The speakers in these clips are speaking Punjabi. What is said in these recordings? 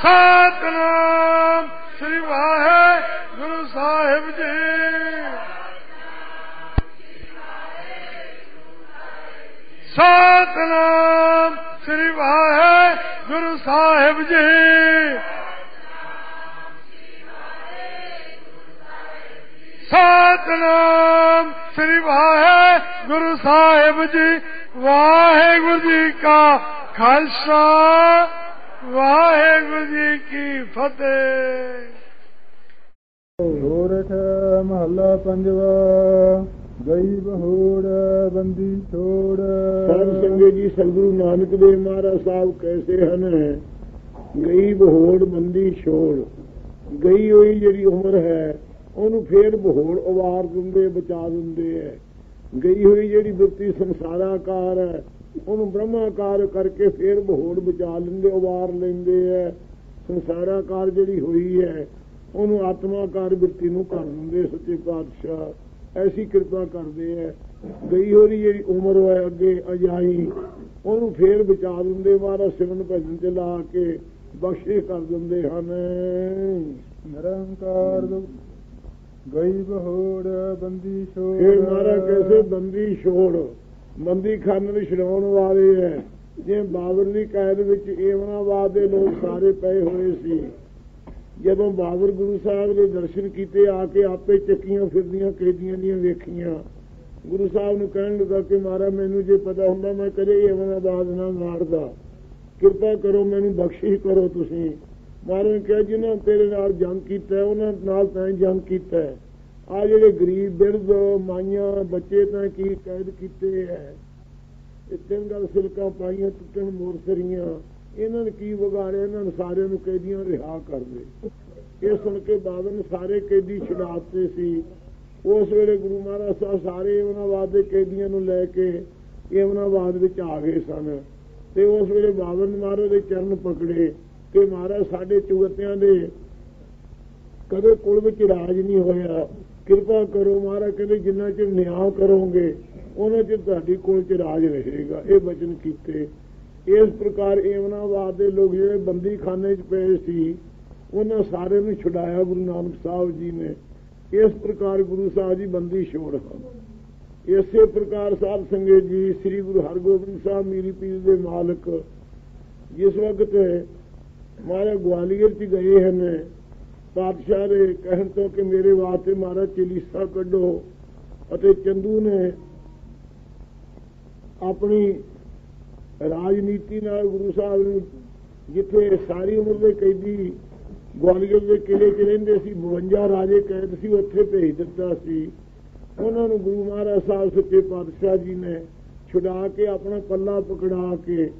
ਸਤਨਾਮ। ਸ੍ਰੀ ਵਾਹਿਗੁਰੂ ਸਾਹਿਬ ਜੀ। ਸਤਨਾਮ। ਸ੍ਰੀ ਵਾਹਿਗੁਰੂ ਸਾਹਿਬ ਜੀ। ਸਤਨਾਮ। ਸ੍ਰੀ ਵਾਹਿਗੁਰੂ ਸਾਹਿਬ ਜੀ। ਵਾਹਿਗੁਰੂ ਜੀ ਕਾ ਖਾਲਸਾ। ਵਾਹਿਗੁਰੂ ਜੀ ਕੀ ਫਤਿਹ। ਸੋਰਠ ਮਹੱਲਾ ਪੰਜਵਾ ਗਈ ਬਹੋੜ ਬੰਦੀ ਛੋੜ। ਸਾਧ ਸੰਗਤ ਜੀ ਸਤਿਗੁਰੂ ਨਾਨਕ ਦੇਵ ਮਹਾਰਾਜ ਸਾਹਿਬ ਕੈਸੇ ਹਨ? ਗਈ ਬਹੋੜ ਬੰਦੀ ਛੋੜ। ਗਈ ਹੋਈ ਜਿਹੜੀ ਉਮਰ ਹੈ ਉਹਨੂੰ ਫੇਰ ਬਹੋੜ ਉਵਾਰ ਦਿੰਦੇ ਬਚਾ ਦਿੰਦੇ ਐ ਗਈ ਹੋਈ ਜਿਹੜੀ ਬਿਰਤੀ ਸੰਸਾਰਾਕਾਰ ਹੈ ਉਹਨੂੰ ਬ੍ਰਹਮਾਕਾਰ ਕਰਕੇ ਫੇਰ ਬਹੋੜ ਬਚਾ ਲੈਂਦੇ ਉਵਾਰ ਲੈਂਦੇ ਐ। ਸੰਸਾਰਾਕਾਰ ਜਿਹੜੀ ਹੋਈ ਹੈ ਉਹਨੂੰ ਆਤਮਾਕਾਰ ਬਿਰਤੀ ਨੂੰ ਕਰ ਦਿੰਦੇ ਸੱਚੇ ਪਾਤਸ਼ਾਹ। ਐਸੀ ਕਿਰਪਾ ਕਰਦੇ ਐ। ਗਈ ਹੋਈ ਜਿਹੜੀ ਉਮਰ ਹੈ ਅੱਗੇ ਅਜਾਈ ਉਹਨੂੰ ਫੇਰ ਬਚਾ ਦਿੰਦੇ ਮਾਰਾ ਸਿਮਨ ਭਜਨ ਚ ਲਾ ਕੇ ਬਖਸ਼ੇ ਕਰ ਦਿੰਦੇ ਹਨ। ਨਿਰੰਕਾਰ ਗਈ ਬਹੋੜ ਬੰਦੀ ਛੋੜ। ਇਹ ਮਾਰਾ ਕੈਸੇ ਬੰਦੀ ਛੋੜ। ਬੰਦੀ ਖਾਨੇ ਛਡਾਉਣ ਵਾਲੇ ਐ। ਜੇ ਬਾਬਰ ਦੀ ਕੈਦ ਵਿੱਚ ਏਵਨਾਬਾਦ ਦੇ ਲੋਕ ਸਾਰੇ ਪਏ ਹੋਏ ਸੀ, ਜਦੋਂ ਬਾਬਰ ਗੁਰੂ ਸਾਹਿਬ ਦੇ ਦਰਸ਼ਨ ਕੀਤੇ, ਆ ਕੇ ਆਪੇ ਚੱਕੀਆਂ ਫਿਰਦੀਆਂ, ਕੈਦੀਆਂ ਦੀਆਂ ਵੇਖੀਆਂ। ਗੁਰੂ ਸਾਹਿਬ ਨੂੰ ਕਹਿਣ ਲੱਗਾ ਕਿ ਮਾਰਾ ਮੈਨੂੰ ਜੇ ਪਤਾ ਹੁੰਦਾ, ਮੈਂ ਕਦੇ ਏਵਨਾਬਾਦ ਨਾ ਮਾਰਦਾ। ਕਿਰਪਾ ਕਰੋ, ਮੈਨੂੰ ਬਖਸ਼ਿਸ਼ ਕਰੋ ਤੁਸੀਂ। ਮਹਾਰਾਜ ਨੇ ਕਿਹਾ, ਜਿਨ੍ਹਾਂ ਤੇਰੇ ਨਾਲ ਜੰਗ ਕੀਤਾ, ਉਹਨਾਂ ਨਾਲ ਤਾਂ ਜੰਗ ਕੀਤਾ। ਆ ਜਿਹੜੇ ਗਰੀਬ ਬਿਰਧ ਮਾਈਆਂ, ਬੱਚੇ ਤਾਂ ਕੀ ਕੈਦ ਕੀਤੇ ਐ? ਇਹ ਤਿੰਨ ਗੱਲ ਸਿਲਕਾਂ ਪਾਈਆਂ, ਟੁੱਟਣ ਮੋਰਸਰੀਆਂ। ਇਹਨਾਂ ਨੇ ਕੀ ਵਿਗਾੜਿਆ? ਇਹਨਾਂ ਨੂੰ ਸਾਰਿਆਂ ਨੂੰ ਕੈਦੀਆਂ ਰਿਹਾ ਕਰ ਦੇ ਇਹ ਸੁਣ ਕੇ ਬਾਬਰ ਨੇ ਸਾਰੇ ਕੈਦੀ ਛੁਡਾਤੇ ਸੀ। ਉਸ ਵੇਲੇ ਗੁਰੂ ਮਹਾਰਾਜ ਸਾਹਿਬ ਸਾਰੇ ਉਹਨਾਂ ਦੇ ਕੈਦੀਆਂ ਨੂੰ ਲੈ ਕੇ ਏਵਨਾਬਾਦ ਵਿੱਚ ਆ ਗਏ ਸਨ। ਤੇ ਉਸ ਵੇਲੇ ਬਾਵਨ ਮਹਾਰਾਜ ਦੇ ਚਰਨ ਪਕੜੇ ਕਿ ਮਹਾਰਾਜ ਸਾਡੇ ਚੁਗਤਿਆਂ ਦੇ ਕਦੇ ਕੁਲ ਵਿੱਚ ਰਾਜ ਨਹੀਂ ਹੋਇਆ। ਕਿਰਪਾ ਕਰੋ ਮਹਾਰਾਜ, ਕਹਿੰਦੇ ਜਿੰਨਾ ਚਿਰ ਨਿਆਂ ਕਰੋਗੇ, ਉਹਨਾਂ ਚਿਰ ਤੁਹਾਡੀ ਕੋਲ ਚ ਰਾਜ ਰਹੇਗਾ। ਇਹ ਬਚਨ ਕੀਤੇ। ਇਸ ਪ੍ਰਕਾਰ ਏਮਨਾਬਾਦ ਦੇ ਲੋਕ ਜਿਹੜੇ ਬੰਦੀ ਖਾਨੇ 'ਚ ਪਏ ਸੀ, ਉਹਨਾਂ ਸਾਰਿਆਂ ਨੂੰ ਛੁਡਾਇਆ ਗੁਰੂ ਨਾਨਕ ਸਾਹਿਬ ਜੀ ਨੇ। ਇਸ ਪ੍ਰਕਾਰ ਗੁਰੂ ਸਾਹਿਬ ਜੀ ਬੰਦੀ ਛੋੜ ਹਨ। ਇਸੇ ਪ੍ਰਕਾਰ ਸਾਹਿਬ ਸੰਗਤ ਜੀ, ਸ੍ਰੀ ਗੁਰੂ ਹਰਗੋਬਿੰਦ ਸਾਹਿਬ ਮੀਰੀ ਪੀਰ ਦੇ ਮਾਲਕ, ਜਿਸ ਵਕਤ ਮਾਰੇ ਗਵਾਲੀਅਰ ਚ ਗਏ ਹਨ ਪਾਤਸ਼ਾਹ ਦੇ ਕਹਿਣ ਤੋਂ ਕਿ ਮੇਰੇ ਵਾਸਤੇ ਮਾਰਾ ਚਲੀਸਾ ਕੱਢੋ ਅਤੇ ਚੰਦੂ ਨੇ ਆਪਣੀ ਰਾਜਨੀਤੀ ਨਾਲ ਗੁਰੂ ਸਾਹਿਬ ਨੂੰ ਜਿੱਥੇ ਸਾਰੀ ਉਮਰ ਦੇ ਕੈਦੀ ਗਵਾਲੀਅਰ ਦੇ ਕਿਲੇ 'ਚ ਰਹਿੰਦੇ ਸੀ 52 ਰਾਜੇ ਕੈਦ ਸੀ, ਉੱਥੇ ਭੇਜ ਦਿੱਤਾ ਸੀ। ਉਹਨਾਂ ਨੂੰ ਗੁਰੂ ਮਹਾਰਾਜ ਸਾਹਿਬ ਸੱਚੇ ਪਾਤਸ਼ਾਹ ਜੀ ਨੇ ਛੁਡਾ ਕੇ ਆਪਣਾ ਪੱਲਾ ਪਕੜਾ ਕੇ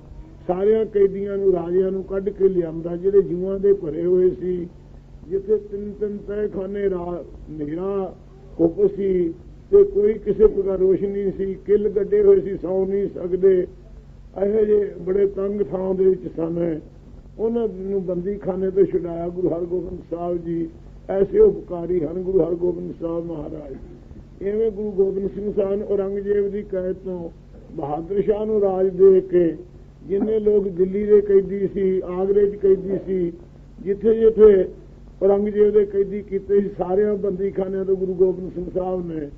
ਸਾਰਿਆਂ ਕੈਦੀਆਂ ਨੂੰ, ਰਾਜਿਆਂ ਨੂੰ ਕੱਢ ਕੇ ਲਿਆਂਦਾ, ਜਿਹੜੇ ਜੂਆਂ ਦੇ ਭਰੇ ਹੋਏ ਸੀ। ਜਿੱਥੇ ਤਿੰਨ ਤਿੰਨ ਤਹਿਖਾਨੇ ਰਾ ਨੇਰਾ ਕੁੱਪ ਸੀ ਤੇ ਕੋਈ ਕਿਸੇ ਪ੍ਰਕਾਰ ਰੋਸ਼ਨੀ ਸੀ, ਕਿੱਲ ਗੱਡੇ ਹੋਏ ਸੀ, ਸੌ ਨਹੀਂ ਸਕਦੇ। ਇਹੋ ਜਿਹੇ ਬੜੇ ਤੰਗ ਥਾਂ ਦੇ ਵਿੱਚ ਸਨ। ਉਹਨਾਂ ਨੂੰ ਬੰਦੀ ਖਾਨੇ ਤੋਂ ਛੁਡਾਇਆ ਗੁਰੂ ਹਰਗੋਬਿੰਦ ਸਾਹਿਬ ਜੀ। ਐਸੇ ਉਪਕਾਰੀ ਹਨ ਗੁਰੂ ਹਰਗੋਬਿੰਦ ਸਾਹਿਬ ਮਹਾਰਾਜ। ਐਵੇਂ ਗੁਰੂ ਗੋਬਿੰਦ ਸਿੰਘ ਸਾਹਿਬ ਔਰੰਗਜ਼ੇਬ ਦੀ ਕੈਦ ਤੋਂ ਬਹਾਦਰ ਸ਼ਾਹ ਨੂੰ ਰਾਜ ਦੇ ਕੇ ਜਿੰਨੇ ਲੋਕ ਦਿੱਲੀ ਦੇ ਕੈਦੀ ਸੀ, ਆਗਰੇ 'ਚ ਕੈਦੀ ਸੀ ਜਿੱਥੇ ਜਿੱਥੇ ਔਰੰਗਜ਼ੇਬ ਦੇ ਕੈਦੀ ਕੀਤੇ ਸੀ, ਸਾਰਿਆਂ ਬੰਦੀਖਾਨਿਆਂ ਤੋਂ ਗੁਰੂ ਗੋਬਿੰਦ ਸਿੰਘ ਸਾਹਿਬ ਨੇ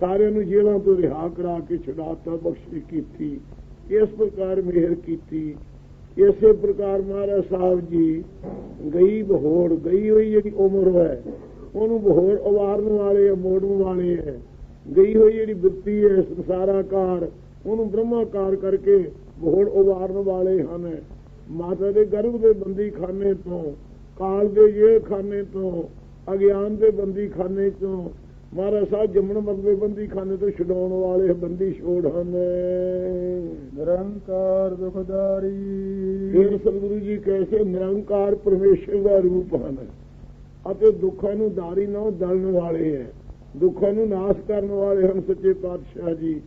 ਸਾਰਿਆਂ ਨੂੰ ਜੇਲ੍ਹਾਂ ਤੋਂ ਰਿਹਾ ਕਰਾ ਕੇ ਛੁਡਾਤਾ, ਬਖਸ਼ਿਸ਼ ਕੀਤੀ, ਇਸ ਪ੍ਰਕਾਰ ਮਿਹਰ ਕੀਤੀ। ਇਸੇ ਪ੍ਰਕਾਰ ਮਹਾਰਾਜ ਸਾਹਿਬ ਜੀ ਗਈ ਬਹੋੜ ਗਈ ਹੋਈ ਜਿਹੜੀ ਉਮਰ ਹੈ, ਉਹਨੂੰ ਬਹੋੜ ਉਵਾਰਨ ਵਾਲੇ ਮੋੜਨ ਵਾਲੇ ਹੈ ਗਈ ਹੋਈ ਜਿਹੜੀ ਬਿਰਤੀ ਹੈ ਸੰਸਾਰਾਕਾਰ ਉਹਨੂੰ ਬ੍ਰਹਮਾਕਾਰ ਕਰਕੇ ਬਹੋੜ ਉਵਾਰਨ ਵਾਲੇ ਹਨ। ਮਾਤਾ ਦੇ ਗਰਭ ਦੇ ਬੰਦੀ ਖਾਨੇ ਤੋਂ ਕਾਲ ਦੇ ਜੇਲ੍ਹ ਖਾਨੇ ਤੋਂ ਅਗਿਆਨ ਦੇ ਬੰਦੀ ਖਾਨੇ ਤੋਂ ਮਹਾਰਾਜ ਸਾਹਿਬ ਜੰਮਣ ਮਰਦੇ ਬੰਦੀ ਖਾਨੇ ਤੋਂ ਛਡਾਉਣ ਵਾਲੇ ਬੰਦੀ ਛੋੜ ਹਨ। ਨਿਰੰਕਾਰ ਦੁਖਦਾਰੀ। ਫਿਰ ਸਤਿਗੁਰੂ ਜੀ ਕੈਸੇ ਨਿਰੰਕਾਰ ਪਰਮੇਸ਼ਰ ਦਾ ਰੂਪ ਹਨ ਅਤੇ ਦੁੱਖਾਂ ਨੂੰ ਦਾਰੀ ਨਾ ਦਲਣ ਵਾਲੇ ਹੈ। ਦੁੱਖਾਂ ਨੂੰ ਨਾਸ਼ ਕਰਨ ਵਾਲੇ ਹਨ ਸੱਚੇ ਪਾਤਸ਼ਾਹ ਜੀ।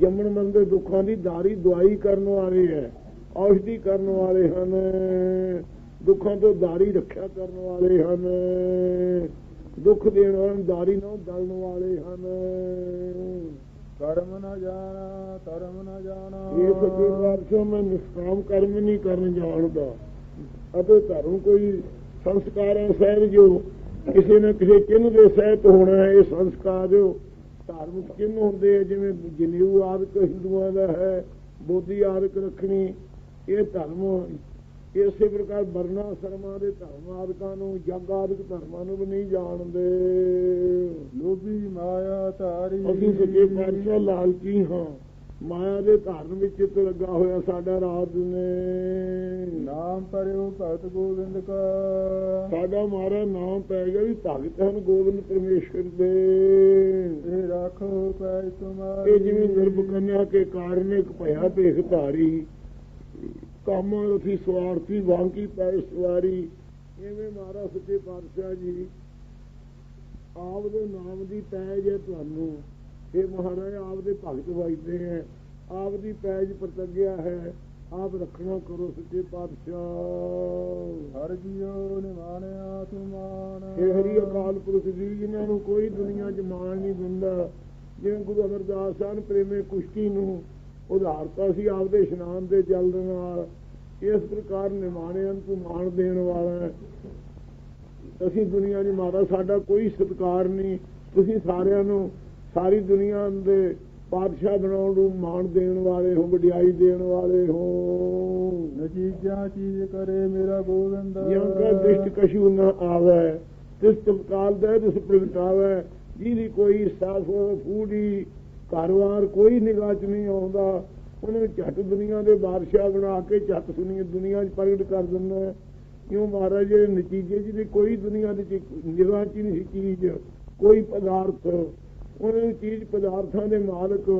ਜੰਮਣ ਮੰਦੇ ਦੁੱਖਾਂ ਦੀ ਦਾਰੀ ਦਵਾਈ ਕਰਨ ਵਾਲੇ ਹੈ ਔਸ਼ਧੀ ਕਰਨ ਵਾਲੇ ਹਨ। ਦੁੱਖਾਂ ਤੋਂ ਦਾਰੀ ਰੱਖਿਆ ਕਰਨ ਵਾਲੇ ਹਨ। ਦੁੱਖ ਦੇਣ ਵਾਲੇ ਦਾਰੀ ਨਾ ਦਲਣ ਵਾਲੇ ਹਨ। ਕਰਮ ਨਾ ਜਾਣਾ, ਧਰਮ ਨਾ ਜਾਣਾ। ਇਹ ਸੱਚੇ ਪਾਤਸ਼ਾਹ ਮੈਂ ਨਿਸ਼ਕਾਮ ਕਰਮ ਨਹੀਂ ਕਰਨ ਜਾਣਦਾ। ਅਤੇ ਧਰਮ ਕੋਈ ਸੰਸਕਾਰਾਂ ਸਹਿਤ ਜੋ? ਕਿਸੇ ਨਾ ਕਿਸੇ ਚਿੰਨ੍ਹ ਦੇ ਸਹਿਤ ਹੋਣਾ ਹੈ ਇਹ ਸੰਸਕਾਰ। ਜੋ ਧਾਰਮਿਕ ਚਿੰਨ੍ਹ ਹੁੰਦੇ ਆ? ਜਿਵੇਂ ਜਨੇਊ ਆਦਿਕ ਹਿੰਦੂਆਂ ਦਾ ਹੈ, ਬੋਧੀ ਆਦਿਕ ਰੱਖਣੀ। ਇਹ ਧਰਮ ਇਸੇ ਪ੍ਰਕਾਰ ਵਰਨਾ ਸ਼ਰਮਾ ਦੇ ਧਰਮ ਆਦਿਕਾਂ ਨੂੰ ਜਗ ਆਦਿਕ ਧਰਮਾਂ ਨੂੰ ਵੀ ਨਹੀਂ ਜਾਣਦੇ। ਲੋਭੀ ਮਾਇਆ ਧਾਰੀ। ਅਸੀਂ ਸੱਚੇ ਪਾਤਸ਼ਾਹ ਲਾਲਚੀ ਹਾਂ। ਮਾਇਆ ਦੇ ਧਾਰਨ ਵਿੱਚ ਚਿੱਤ ਲੱਗਾ ਹੋਇਆ ਸਾਡਾ ਰਾਤ ਨੇ। ਨਾਮ ਪਰਿਓ ਭਗਤ ਗੋਬਿੰਦ ਕਾ। ਸਾਡਾ ਮਾਰਾ ਨਾਮ ਪੈ ਗਿਆ ਵੀ ਭਗਤ ਹਨ ਗੋਬਿੰਦ ਪਰਮੇਸ਼ਰ ਦੇ। ਇਹ ਰਾਖੋ ਪੈ ਤੁਮਾਰੀ। ਇਹ ਜਿਵੇਂ ਨਿਰਭ ਕੰਨਿਆ ਕੇ ਕਾਰਨ ਇੱਕ ਭਇਆ ਭੇਖ ਧਾਰੀ ਕੰਮ ਰਥੀ ਸਵਾਰਥੀ ਵਾਂਕੀ ਪੈ ਸਵਾਰੀ। ਐਵੇਂ ਮਾਰਾ ਸੱਚੇ ਪਾਤਸ਼ਾਹ ਜੀ ਆਪ ਦੇ ਨਾਮ ਦੀ ਪੈਜ ਹੈ ਤੁਹਾਨੂੰ। ਇਹ ਮਹਾਰਾਜ ਆਪ ਦੇ ਭਗਤ ਵਜਦੇ ਹੈ। ਆਪ ਦੀ ਪੈਜ ਪ੍ਰਤੱਗਿਆ ਹੈ। ਆਪ ਰੱਖਣਾ ਕਰੋ ਸੱਚੇ ਪਾਤਸ਼ਾਹ। ਹਰ ਜੀਓ ਨਿਮਾਨਿਆ ਤੁਮਾਨ ਇਹ ਹਰੀ ਅਕਾਲ ਪੁਰਖ ਜੀ ਜਿਨ੍ਹਾਂ ਨੂੰ ਕੋਈ ਦੁਨੀਆ 'ਚ ਮਾਣ ਨਹੀਂ ਦਿੰਦਾ ਜਿਵੇਂ ਗੁਰੂ ਅਮਰਦਾਸ ਹਨ ਪ੍ਰੇਮੇ ਕੁਸ਼ਤੀ ਨੂੰ ਉਧਾਰਤਾ ਸੀ ਆਪਦੇ ਇਸ਼ਨਾਨ ਦੇ ਜਲ ਦੇ ਨਾਲ। ਇਸ ਪ੍ਰਕਾਰ ਨਿਮਾਣਿਆਂ ਨੂੰ ਮਾਣ ਦੇਣ ਵਾਲਾ ਹੈ। ਅਸੀਂ ਦੁਨੀਆ ਦੀ ਮਾਰਾ ਸਾਡਾ ਕੋਈ ਸਤਕਾਰ ਨਹੀਂ। ਤੁਸੀਂ ਸਾਰਿਆਂ ਨੂੰ ਸਾਰੀ ਦੁਨੀਆ ਦੇ ਪਾਤਸ਼ਾਹ ਬਣਾਉਣ ਨੂੰ ਮਾਣ ਦੇਣ ਵਾਲੇ ਹੋ ਵਡਿਆਈ ਦੇਣ ਵਾਲੇ ਹੋ। ਨਜੀਜਾ ਚੀਜ਼ ਕਰੇ ਮੇਰਾ ਗੋਬਿੰਦ ਜਿਉਂ ਕਾ ਦ੍ਰਿਸ਼ਟ ਕਸ਼ੂ ਨ ਆਵੇ ਤਿਸ ਤਪਕਾਲ ਦਾ ਤਿਸ ਪ੍ਰਗਟਾਵੇ। ਜਿਹਦੀ ਕੋਈ ਸਾਫ਼ ਫੂੜੀ ਘਰਵਾਰ ਕੋਈ ਨਿਗਾਹ ਚ ਨਹੀਂ ਆਉਂਦਾ। ਉਹਨੇ ਝੱਟ ਦੁਨੀਆ ਦੇ ਬਾਦਸ਼ਾਹ ਬਣਾ ਕੇ ਝੱਟ ਸੁਣੀ ਦੁਨੀਆ 'ਚ ਪ੍ਰਗਟ ਕਰ ਦਿੰਦਾ ਕਿਉਂ ਮਹਾਰਾਜ ਦੇ ਨਤੀਜੇ ਜਿਹਦੀ ਕੋਈ ਦੁਨੀਆ ਦੇ ਚ ਨਿਗਾਹ 'ਚ ਨਹੀਂ ਸੀ ਚੀਜ਼, ਕੋਈ ਪਦਾਰਥ। ਉਹਨੂੰ ਚੀਜ਼ ਪਦਾਰਥਾਂ ਦੇ ਮਾਲਕ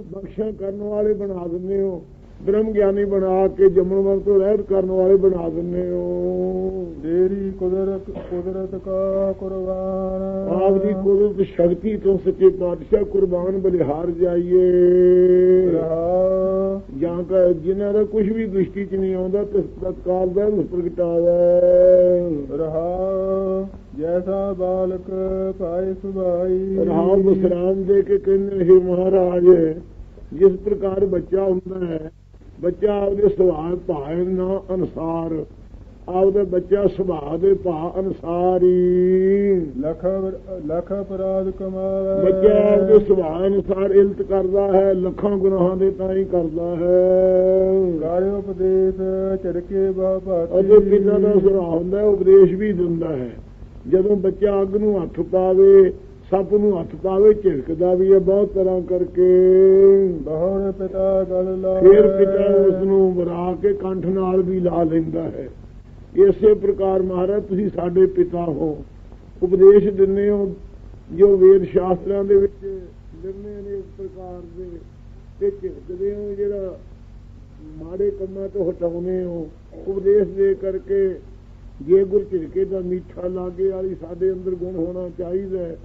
ਬਖਸ਼ਾ ਕਰਨ ਵਾਲੇ ਬਣਾ ਦਿੰਦੇ ਹੋ। ਬ੍ਰਹਮ ਗਿਆਨੀ ਬਣਾ ਕੇ ਜੰਮਣ ਤੋਂ ਰਹਿਤ ਕਰਨ ਵਾਲੇ ਬਣਾ ਦਿੰਦੇ ਹੋ। ਤੇਰੀ ਕੁਦਰਤ ਕੁਦਰਤ ਕਾ ਕੁਰਬਾਨ। ਆਪ ਦੀ ਕੁਦਰਤ ਸ਼ਕਤੀ ਤੋਂ ਸੱਚੇ ਪਾਤਸ਼ਾਹ ਕੁਰਬਾਨ ਬਲਿਹਾਰ ਜਾਈਏ। ਰਹਾ ਜਾਂ ਕਾ ਜਿਨ੍ਹਾਂ ਦਾ ਕੁਝ ਵੀ ਦ੍ਰਿਸ਼ਟੀ ਚ ਨਹੀਂ ਆਉਂਦਾ ਤਿਸ ਤਤਕਾਲ ਦਾ ਉਸ ਪ੍ਰਗਟਾਵੇ। ਰਹਾ ਜੈਸਾ ਬਾਲਕ ਪਾਏ ਸੁਭਾਈ। ਰਾਮ ਬਸਰਾਮ ਦੇ ਕੇ ਕਹਿੰਦੇ हे ਮਹਾਰਾਜ ਜਿਸ ਪ੍ਰਕਾਰ ਬੱਚਾ ਹੁੰਦਾ ਹੈ ਬੱਚਾ ਆਪਦੇ ਸੁਭਾਅ ਭਾਵ ਨਾ ਅਨਸਾਰ ਆਪਦੇ ਬੱਚਾ ਸੁਭਾਅ ਦੇ ਭਾਅ ਅਨਸਾਰ ਹੀ। ਲਖ ਲਖ ਅਪਰਾਧ ਕਮਾਵੇ ਬੱਚਾ ਆਪਦੇ ਸੁਭਾਅ ਅਨੁਸਾਰ ਇਲਤ ਕਰਦਾ ਹੈ ਲੱਖਾਂ ਗੁਨਾਹਾਂ ਦੇ ਤਾਂ ਹੀ ਕਰਦਾ ਹੈ। ਕਾਰਿ ਉਪਦੇਸ਼ ਝੜਕੇ ਬਾਬਾ ਅਜੇ ਪਿਤਾ ਦਾ ਸੁਭਾਅ ਹੁੰਦਾ ਹੈ, ਉਪਦੇਸ਼ ਵੀ ਦਿੰਦਾ ਹੈ। ਜਦੋਂ ਬੱਚਾ ਅੱਗ ਨੂੰ ਹੱਥ ਪਾਵੇ ਸੱਪ ਨੂੰ ਹੱਥ ਪਾਵੇ ਝਿੜਕਦਾ ਵੀ ਹੈ ਬਹੁਤ ਤਰ੍ਹਾਂ ਕਰਕੇ। ਬਹੁਰ ਪਿਤਾ ਗਲ ਲਾ ਫਿਰ ਪਿਤਾ ਉਸ ਨੂੰ ਵਰਾ ਕੇ ਕੰਠ ਨਾਲ ਵੀ ਲਾ ਲੈਂਦਾ ਹੈ। ਇਸੇ ਪ੍ਰਕਾਰ ਮਹਾਰਾਜ ਤੁਸੀਂ ਸਾਡੇ ਪਿਤਾ ਹੋ। ਉਪਦੇਸ਼ ਦਿੰਦੇ ਹੋ ਜੋ ਵੇਦ ਸ਼ਾਸਤਰਾਂ ਦੇ ਵਿੱਚ ਲਿਖਦੇ ਨੇ ਇਸ ਪ੍ਰਕਾਰ ਦੇ। ਤੇ ਝਿੜਕਦੇ ਹੋ ਜਿਹੜਾ ਮਾੜੇ ਕੰਮਾਂ ਤੋਂ ਹਟਾਉਨੇ ਹੋ ਉਪਦੇਸ਼ ਦੇ ਕਰਕੇ ਜੇ ਗੁਰ ਝਿੜਕੇ ਦਾ ਮਿੱਠਾ ਲਾਗੇ ਵਾਲੀ ਸਾਡੇ ਅੰਦਰ ਗੁਣ ਹੋਣਾ ਚਾਹੀਦਾ ਹੈ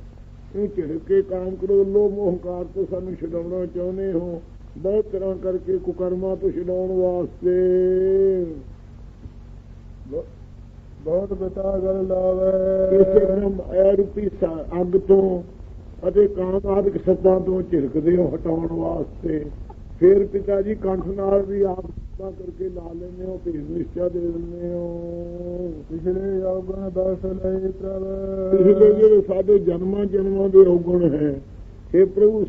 ਇਹ ਝਿੜਕੇ ਕਾਮ ਕਰੋ ਲੋ ਮੋਹੰਕਾਰ ਤੋਂ ਸਾਨੂੰ ਛਡਾਉਣਾ ਚਾਹੁੰਦੇ ਹੋ। ਬਹੁਤ ਤਰ੍ਹਾਂ ਕਰਕੇ ਕੁਕਰਮਾਂ ਤੋਂ ਛਡਾਉਣ ਵਾਸਤੇ। ਬਹੁਤ ਪਿਤਾ ਗੱਲ ਇਸੇ ਲਾਵੇ ਤਰ੍ਹਾਂ ਮਾਇਆ ਰੂਪੀ ਸਾ- ਅੱਗ ਤੋਂ ਅਤੇ ਕਾਮ ਆਦਿਕ ਸੱਤਾਂ ਤੋਂ ਝਿੜਕਦੇ ਹੋ ਹਟਾਉਣ ਵਾਸਤੇ। ਫਿਰ ਪਿਤਾ ਜੀ ਕੰਠ ਨਾਲ ਵੀ ਆਪ ਸੇਵਾ ਕਰਕੇ ਲਾ ਲੈਂਦੇ ਹੋ ਭੇਦ ਨਿਸ਼ਚਾ ਦੇ ਦਿੰਦੇ ਹੋ। ਪਿਛਲੇ ਔਗਣ ਦਸ ਲਈ ਪ੍ਰਭ। ਪਿਛਲੇ ਜਿਹੜੇ ਸਾਡੇ ਜਨਮਾਂ ਜਨਮਾਂ ਦੇ ਔਗਣ ਹੈ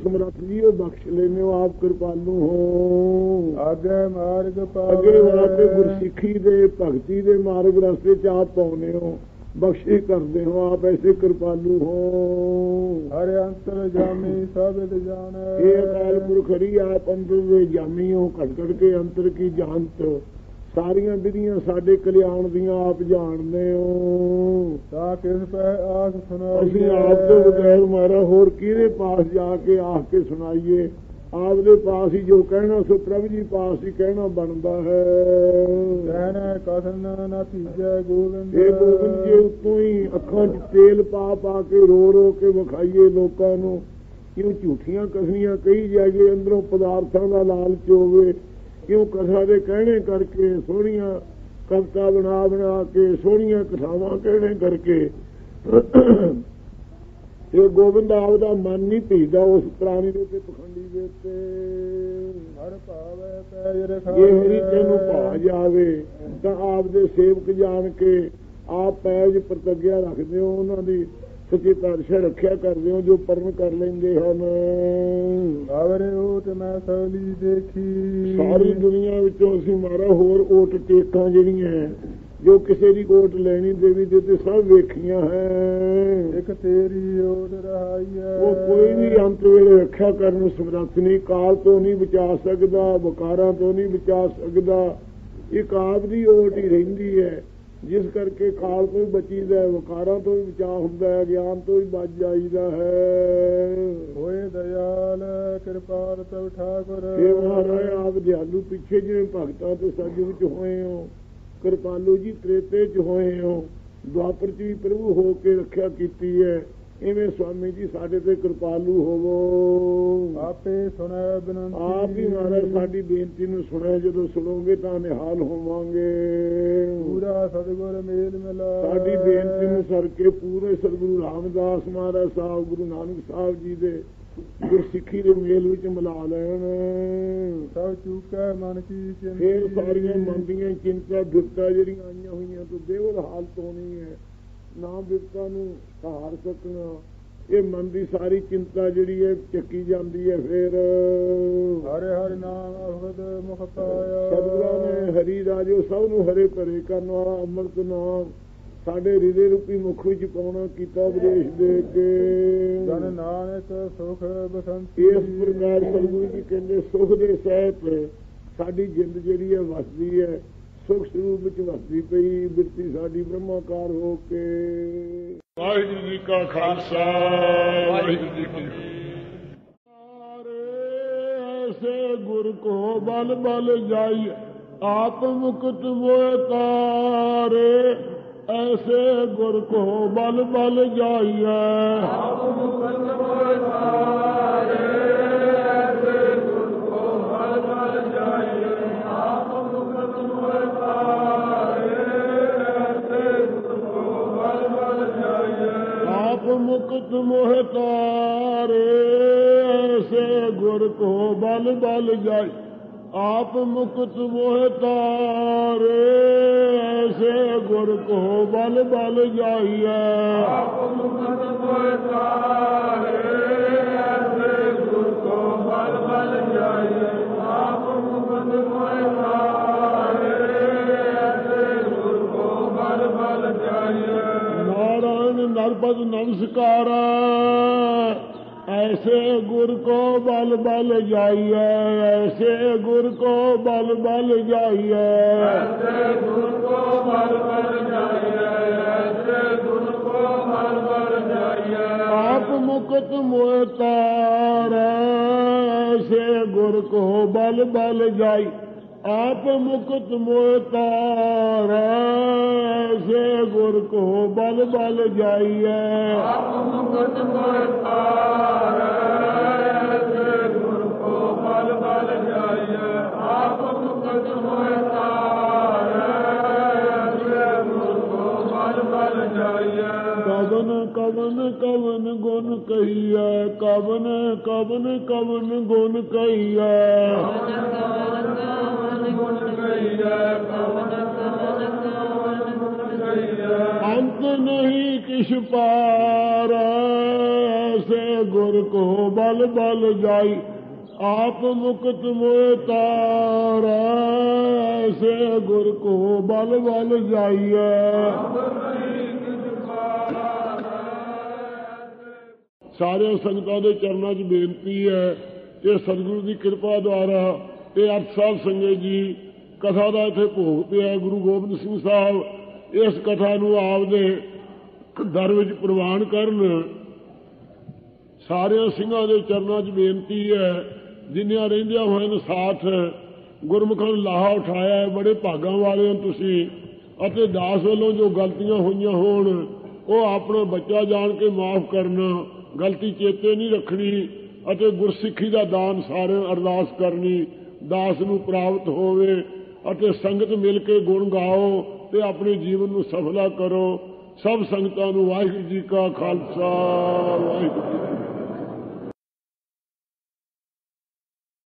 ਸਮਰੱਥ ਜੀ ਉਹ ਬਖਸ਼ ਲੈਨੇ ਹੋ ਆਪ ਕਿਰਪਾਲੂ ਹੋ। ਆਗੇ ਮਾਰਗ ਪਾਵੇ। ਅੱਗੇ ਵਾਸਤੇ ਗੁਰਸਿੱਖੀ ਦੇ ਭਗਤੀ ਦੇ ਮਾਰਗ ਰਸਤੇ ਚ ਆਪ ਪਾਉਨੇ ਹੋ। ਬਖਸ਼ੀ ਕਰਦੇ ਹੋ ਆਪ ਐਸੇ ਕਿਰਪਾਲੂ ਹੋ। ਹਰ ਅੰਤਰ ਜਾਮੀ ਸਬਦ ਜਾਣੈ। ਇਹ ਅਕਾਲ ਪੁਰਖ ਹਰੀ ਆਪ ਅੰਦਰ ਦੇ ਜਾਮੀ ਹੋ ਘਟ ਘਟ ਕੇ ਅੰਤਰ ਕੀ ਜਾਣਤ? ਸਾਰੀਆਂ ਵਿਧੀਆਂ ਸਾਡੇ ਕਲਿਆਣ ਦੀਆਂ ਆਪ ਜਾਣਦੇ ਹੋ। ਤਾਂ ਕਿਸ ਪੈ ਆਸ ਸੁਣਾਈਏ? ਅਸੀਂ ਆਪ ਤੋਂ ਬਗੈਰ ਮਾਰਾ ਹੋਰ ਕਿਹਦੇ ਪਾਸ ਜਾ ਕੇ ਆਖ ਕੇ ਸੁਣਾਈਏ? ਆਪ ਦੇ ਪਾਸ ਹੀ ਜੋ ਕਹਿਣਾ ਸੋ ਪ੍ਰਭੂ ਜੀ ਪਾਸ ਹੀ ਕਹਿਣਾ ਬਣਦਾ ਹੈ। ਕਹਿਣਾ ਕਥਨ ਨਾ ਧੀਜੈ ਗੋਬਿੰਦ ਇਹ ਗੋਬਿੰਦ ਜੀ ਉੱਤੋਂ ਹੀ ਅੱਖਾਂ 'ਚ ਤੇਲ ਪਾ ਪਾ ਕੇ ਰੋ ਰੋ ਕੇ ਵਿਖਾਈਏ ਲੋਕਾਂ ਨੂੰ। ਕਿਉਂ ਝੂਠੀਆਂ ਕਥਨੀਆਂ ਕਹੀ ਜਾਈਏ ਅੰਦਰੋਂ ਪਦਾਰਥਾਂ ਦਾ ਲਾਲਚ ਹੋਵੇ। ਕਿਉਂ ਕਥਾ ਦੇ ਕਹਿਣੇ ਕਰਕੇ ਸੋਹਣੀਆਂ ਕਵਿਤਾ ਬਣਾ ਬਣਾ ਕੇ ਸੋਹਣੀਆਂ ਕਥਾਵਾਂ ਕਹਿਣੇ ਕਰਕੇ। ਇਹ ਗੋਬਿੰਦ ਆਪ ਦਾ ਮਨ ਨਹੀਂ ਭੀਦਾ ਉਸ ਪ੍ਰਾਣੀ ਦੇ ਤੇ ਪਖੰਡੀ ਦੇ ਉੱਤੇ। ਹਰ ਭਾਵੇ ਪੈਜ ਰਖਾਵੇ। ਜੇ ਹਰੀ ਤੈਨੂੰ ਭਾ ਜਾਵੇ ਤਾਂ ਆਪ ਦੇ ਸੇਵਕ ਜਾਣ ਕੇ ਆਪ ਪੈਜ ਪ੍ਰਤੱਗਿਆ ਰੱਖਦੇ ਹੋ ਉਹਨਾਂ ਦੀ ਸੱਚੀ ਪਾਤਸ਼ਾਹ ਰੱਖਿਆ ਕਰਦੇ ਹੋ ਜੋ ਪਰਨ ਕਰ ਲੈਂਦੇ ਹਨ। ਆਵਰੇ ਓਟ ਮੈਂ ਸਵਲੀ ਦੇਖੀ। ਸਾਰੀ ਦੁਨੀਆ ਵਿੱਚੋਂ ਅਸੀਂ ਮਾਰਾ ਹੋਰ ਓਟ ਟੇਕਾਂ ਜਿਹੜੀਆਂ ਜੋ ਕਿਸੇ ਦੀ ਓਟ ਲੈਣੀ ਦੇਵੀ ਦੇ ਤੇ ਸਭ ਵੇਖੀਆਂ ਹੈ। ਇੱਕ ਤੇਰੀ ਓਟ ਰਹਾਈ ਹੈ। ਉਹ ਕੋਈ ਵੀ ਅੰਤ ਵੇਲੇ ਰੱਖਿਆ ਕਰਨ ਨੂੰ ਸਮਰੱਥ ਨਹੀਂ ਕਾਲ ਤੋਂ ਨਹੀਂ ਬਚਾ ਸਕਦਾ ਬੁਕਾਰਾਂ ਤੋਂ ਨਹੀਂ ਬਚਾ ਸਕਦਾ। ਇੱਕ ਆਪ ਦੀ ਓਟ ਹੀ ਰਹਿੰਦੀ ਹੈ। ਜਿਸ ਕਰਕੇ ਕਾਲ ਤੋਂ ਵੀ ਬਚੀਦਾ ਹੈ ਵਕਾਰਾਂ ਤੋਂ ਵੀ ਬਚਾ ਹੁੰਦਾ ਹੈ ਗਿਆਨ ਤੋਂ ਵੀ ਬਚ ਜਾਈਦਾ ਹੈ। ਹੋਏ ਦਇਆਲ ਕਿਰਪਾਲ ਤਵ ਠਾਕੁਰ। ਇਹ ਮਹਾਰਾਜ ਆਪ ਦਿਆਲੂ ਪਿੱਛੇ ਜਿਵੇਂ ਭਗਤਾਂ ਤੇ ਸੱਜ ਵਿੱਚ ਹੋਏ ਹੋ। ਕਿਰਪਾਲੂ ਜੀ ਤ੍ਰੇਤੇ ਚ ਹੋਏ ਹੋ। ਦੁਆਪਰ ਚ ਵੀ ਪ੍ਰਭੂ ਹੋ ਕੇ ਰੱਖਿਆ ਕੀਤੀ ਹੈ। ਇਵੇਂ ਸਵਾਮੀ ਜੀ ਸਾਡੇ ਤੇ ਕਿਰਪਾਲੂ ਹੋਵੋ। ਆਪੇ ਸੁਣੈ ਬਨੰਤੀ। ਆਪ ਹੀ ਮਹਾਰਾਜ ਸਾਡੀ ਬੇਨਤੀ ਨੂੰ ਸੁਣਿਆ ਜਦੋਂ ਸੁਣੋਗੇ ਤਾਂ ਨਿਹਾਲ ਹੋਵਾਂਗੇ। ਪੂਰਾ ਸਤਿਗੁਰ ਮੇਲ ਮਿਲਾ ਸਾਡੀ ਬੇਨਤੀ ਨੂੰ ਸਰ ਕੇ ਪੂਰੇ ਸਤਿਗੁਰੂ ਰਾਮਦਾਸ ਮਹਾਰਾਜ ਸਾਹਿਬ ਗੁਰੂ ਨਾਨਕ ਸਾਹਿਬ ਜੀ ਦੇ ਗੁਰਸਿੱਖੀ ਦੇ ਮੇਲ ਵਿੱਚ ਮਿਲਾ ਲੈਣ। ਸਭ ਚੂਕੈ ਮਨ ਕੀ ਚਿੰਤੀ ਫੇਰ ਸਾਰੀਆਂ ਮਨ ਦੀਆਂ ਚਿੰਤਾ ਦੁੱਖਾਂ ਜਿਹੜੀਆਂ ਆਈਆਂ ਹੋਈਆਂ ਤੋਂ ਬੇਵਲ ਹਾਲਤ ਹੋਣੀ ਹੈ। ਨਾ ਬਿਪਤਾ ਨੂੰ ਸਹਾਰ ਸਕਣਾ। ਇਹ ਮਨ ਦੀ ਸਾਰੀ ਚਿੰਤਾ ਜਿਹੜੀ ਹੈ ਚੱਕੀ ਜਾਂਦੀ ਹੈ ਫੇਰ। ਹਰਿ ਹਰਿ ਨਾਮ ਅਵਗਦ ਮੁਖ ਪਾਇਆ ਸਤਿਗੁਰਾਂ ਨੇ ਹਰੀ ਰਾਜੋ ਸਭ ਨੂੰ ਹਰੇ ਭਰੇ ਕਰਨ ਵਾਲਾ ਅੰਮ੍ਰਿਤ ਨਾਮ। ਸਾਡੇ ਹਿਰਦੇ ਰੂਪੀ ਮੁਖ ਵਿੱਚ ਪਾਉਣਾ ਕੀਤਾ ਉਪਦੇਸ਼ ਦੇ ਕੇ। ਜਨ ਨਾਨਕ ਸੁਖ ਬਸੰਤੀ। ਇਸ ਪ੍ਰਕਾਰ ਸਤਿਗੁਰੂ ਜੀ ਕਹਿੰਦੇ ਸੁਖ ਦੇ ਸਹਿਤ ਸਾਡੀ ਜਿੰਦ ਜਿਹੜੀ ਹੈ ਵਸਦੀ ਹੈ ਸੁਖ ਸਰੂਪ ਵਿੱਚ ਵਸਦੀ ਪਈ ਬਿਰਤੀ ਸਾਡੀ ਬ੍ਰਹਮਾਕਾਰ ਹੋ ਕੇ। ਵਾਹਿਗੁਰੂ ਜੀ ਕਾ ਖਾਲਸਾ ਵਾਹਿਗੁਰੂ ਜੀ ਕੀ ਐਸੇ ਗੁਰ ਕੋ ਬਲ ਬਲ ਜਾਈ ਆਪ ਮੁਕਤ ਮੋਇ ਤਾਰੇ। ਐਸੇ ਗੁਰ ਕੋ ਬਲ ਬਲ ਜਾਈਐ ਆਪ ਮੁਕਤ ਮੋਹ ਤਾਰੇ ਐਸੇ ਗੁਰ ਕੋ ਬਲ ਬਲ ਜਾਈ ਆਪ ਮੁਕਤ ਮੋਹ ਤਾਰੇ ਐਸੇ ਗੁਰ ਕੋ ਬਲ ਬਲ ਜਾਈਐ ਆਪ ਨਾਰਾਇਣ ਨਰਪਦ ਨਮਸਕਾਰ ਐਸੇ ਗੁਰ ਕੋ ਬਲ ਬਲ ਜਾਈਐ ਐਸੇ ਗੁਰ ਕੋ ਬਲ ਬਲ ਜਾਈਐ ਆਪ ਮੁਕਤ ਮੋਇ ਤਾਰੈ ਐਸੇ ਗੁਰ ਕੋ ਬਲ ਬਲ ਜਾਈ ਆਪ ਮੁਕਤ ਮੋਇ ਤਾਰੈ ਐਸੇ ਗੁਰ ਕੋ ਬਲ ਬਲ ਜਾਈਐ ਕਵਨ ਕਵਨ ਕਵਨ ਗੁਣ ਕਹੀਐ ਕਵਨ ਕਵਨ ਕਵਨ ਗੁਣ ਕਹੀਐ ਅੰਤ ਨਹੀਂ ਕਿਛ ਪਾਰ ਐਸੇ ਗੁਰ ਕੋ ਬਲ ਬਲ ਜਾਈ ਆਪ ਮੁਕਤ ਮੋਇ ਤਾਰ ਐਸੇ ਸਾਰਿਆਂ ਸੰਗਤਾਂ ਦੇ ਚਰਨਾਂ 'ਚ ਬੇਨਤੀ ਹੈ ਕਿ ਸਤਿਗੁਰੂ ਦੀ ਕਿਰਪਾ ਦੁਆਰਾ ਇਹ ਅੱਠ ਸਾਹਿਬ ਸੰਗਤ ਜੀ ਕਥਾ ਦਾ ਇੱਥੇ ਭੋਗ ਪਿਆ ਗੁਰੂ ਗੋਬਿੰਦ ਸਿੰਘ ਸਾਹਿਬ ਇਸ ਕਥਾ ਨੂੰ ਆਪਦੇ ਦਰ ਵਿੱਚ ਪ੍ਰਵਾਨ ਕਰਨ। ਸਾਰਿਆਂ ਸਿੰਘਾਂ ਦੇ ਚਰਨਾਂ 'ਚ ਬੇਨਤੀ ਹੈ ਜਿਨ੍ਹਾਂ ਰਹਿੰਦਿਆਂ ਹੋਏ ਨੇ ਸਾਥ, ਗੁਰਮੁਖਾਂ ਨੂੰ ਲਾਹਾ ਉਠਾਇਆ ਹੈ, ਬੜੇ ਭਾਗਾਂ ਵਾਲੇ ਹੋ ਤੁਸੀਂ ਅਤੇ ਦਾਸ ਵੱਲੋਂ ਜੋ ਗਲਤੀਆਂ ਹੋਈਆਂ ਹੋਣ, ਉਹ ਆਪਣਾ ਬੱਚਾ ਜਾਣ ਕੇ ਮਾਫ ਕਰਨਾ ਗਲਤੀ ਚੇਤੇ ਨਹੀਂ ਰੱਖਣੀ ਅਤੇ ਗੁਰਸਿੱਖੀ ਦਾ ਦਾਨ ਸਾਰਿਆਂ ਅਰਦਾਸ ਕਰਨੀ, ਦਾਸ ਨੂੰ ਪ੍ਰਾਪਤ ਹੋਵੇ ਅਤੇ ਸੰਗਤ ਮਿਲ ਕੇ ਗੁਣ ਗਾਓ ਤੇ ਆਪਣੇ ਜੀਵਨ ਨੂੰ ਸਫਲਾ ਕਰੋ। ਸਭ ਸੰਗਤਾਂ ਨੂੰ ਵਾਹਿਗੁਰੂ ਜੀ ਕਾ ਖਾਲਸਾ, ਵਾਹਿਗੁਰੂ